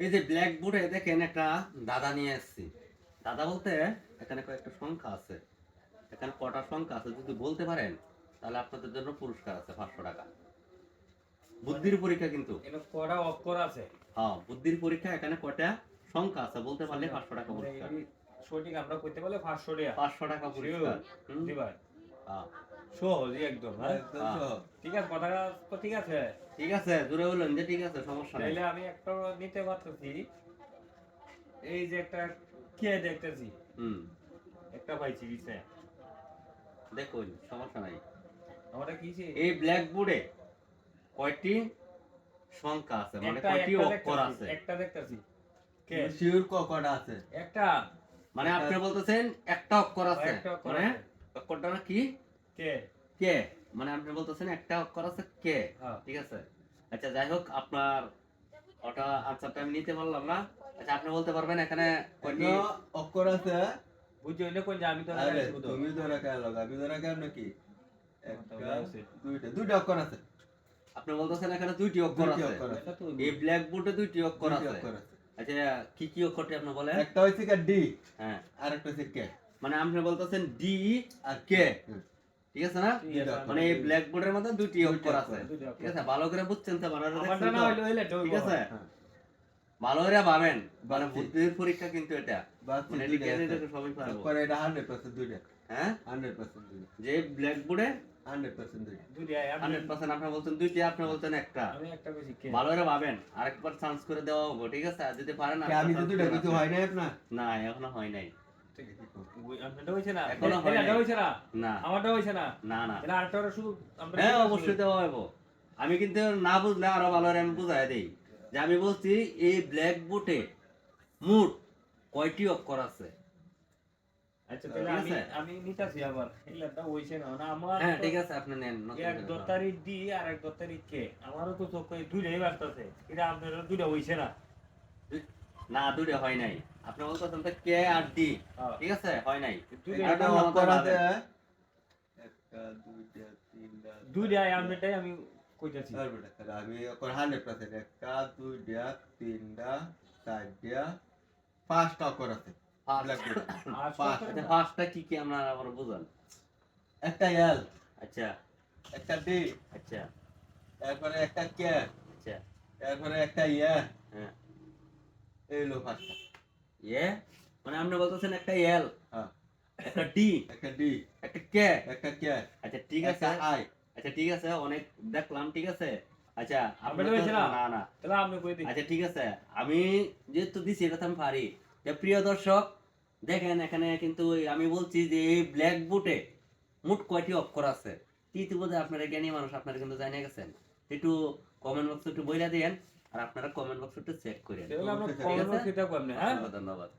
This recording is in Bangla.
এই যে ব্ল্যাক বোর্ডে দেখেন একটা দাদা নিয়ে এসেছি দাদা বলতে এখানে কয়েকটা সংখ্যা আছে। এখানে কটা সংখ্যা আছে যদি বলতে পারেন তাহলে আপনাদের জন্য পুরস্কার আছে পাঁচশো টাকা। বুদ্ধির পরীক্ষা কিন্তু। অক্ষর আছে? হ্যাঁ বুদ্ধির পরীক্ষা এখানে কটা সংখ্যা আছে বলতে পারলে পাঁচশো টাকা পুরস্কার। সঠিক আমরা করতে পারলে পাঁচশো টাকা পাঁচশো টাকা পুরস্কার। হ্যাঁ। সহজ একদম হ্যাঁ? হ্যাঁ। ঠিক আছে কথাটা তো ঠিক আছে? ঠিক আছে বললেন যে ঠিক আছে সমস্যা নেই। আমি একটা নিতে পারতেছি। এই যে একটা কে দেখতেছি? হুম। একটা পাইছি বিছে দেখুন সমস্যা নাই। কি? এই ব্ল্যাক বোর্ডে কয়টি সংখ্যা আছে? মানে কয়টি অক্ষর আছে? একটা দেখতেছি। কে? শিওর ক- কটা আছে? একটা। মানে আপনি বলতেছেন একটা অক্ষর আছে। মানে অক্ষরটা কি? কে? কে? মানে আপনি বলতেছেন একটা অক্ষর আছে কে। হ্যাঁ। ঠিক আছে? আচ্ছা যাই হোক আপনার ওটা আনসারটা আমি নিতে পারলাম না। আচ্ছা আপনি বলতে পারবেন এখানে কয়টি অক্ষর আছে। বুঝছ হইলে কোন আমি তো। তুমি ধরা কে লগা আমি ধরা কেন নাকি দুইটা দুইটা অক্ষর আছে। আপনি বলতেছেন এখানে দুইটি অক্ষর আছে। এই ব্ল্যাক বোর্ডে দুইটি অক্ষর আছে। অক্ষর আছে। আচ্ছা কি কি অক্ষরটি আপনি বলেন? একটা হইছে কি ডি। হ্যাঁ। আর একটা হইছে কে? মানে আপনি বলতেছেন ডি আর কে। হুম। ঠিক আছে না? মানে এই ব্ল্যাক বোর্ডের মধ্যে দুইটি অক্ষর আছে। ঠিক আছে? ভালো করে বুঝছেন তো? ঠিক আছে? হ্যাঁ। ভালো করে ভাবেন। মানে বুদ্ধির পরীক্ষা কিন্তু এটা। মানে সবাই পারব। এটা হান্ড্রেড পার্সেন্ট দুইটা। হ্যাঁ? হান্ড্রেড পার্সেন্ট দুইটা। যে ব্ল্যাক বোর্ডে হান্ড্রেড পার্সেন্ট দুইটা। হান্ড্রেড পার্সেন্ট আপনি বলছেন দুইটি আপনি বলছেন একটা। আমি একটা বেশি কে? ভালো করে ভাবেন। আরেকবার চান্স করে দেওয়া হব ঠিক আছে? আর যদি পারেন আমি তো দুইটা কিছু হয় নাই আপনার? না এখনও হয় নাই। হয় আমি কিন্তু না বুঝলে আরও ভালো আমি বুঝাই দেই। যে আমি বলছি এই ব্ল্যাক বোর্ডে মোট কয়টি অক্ষর আছে? আচ্ছা তাহলে আমি? আমি নিতাছি আবার। এলাটা হইছে না না আমার হ্যাঁ ঠিক আছে আপনি নেন এক দত্তারি ডি আর এক দত্তারি কে? আমারও তো চোখ দুইটাই বাড়তেছে এটা আপনারও দুইটা হইছে না। না দুটো হয় নাই। আপনি বলতেছেন তো কে আর ডি হ্যাঁ। ঠিক আছে? হয় নাই। দুইটা এটা আছে ভাবেন। একটা দুইটা তিনটা আপনারটাই আমি কইতাছি। আর বেটা, তাহলে আমি হান্ড্রেড পার্সেন্ট একটা দুইটা তিনটা চারটা পাঁচটা অক্ষর আছে। আচ্ছা। পাঁচটা কি কি আমরা আবার বুঝান একটা এল আচ্ছা। একটা ডি আচ্ছা। এরপরে একটা কে আচ্ছা। এরপরে একটা ইয়ে হ্যাঁ। এই হলো পাঁচটা ইয়ে মানে আপনি বলতেছেন একটা এল হ্যাঁ। একটা ডি একটা ডি। একটা কে? একটা কে। আচ্ছা ঠিক আছে। আই। আচ্ছা ঠিক আছে অনেক দেখলাম ঠিক আছে। আচ্ছা আপনার না? না। তাহলে আপনি কই দিন। আচ্ছা ঠিক আছে। আমি যেহেতু দিছি এটা আমি পারি। যে প্রিয় দর্শক দেখেন এখানে কিন্তু আমি বলছি যে এই ব্ল্যাক বুটে মোট কয়টি অক্ষর আছে? ইতিমধ্যে আপনারা জ্ঞানী মানুষ আপনারা কিন্তু জানিয়ে গেছেন। একটু কমেন্ট বক্সে একটু বইলা দেন আর আপনারা কমেন্ট বক্সে একটু চেক করেন। দেখব আপনি হ্যাঁ? ধন্যবাদ।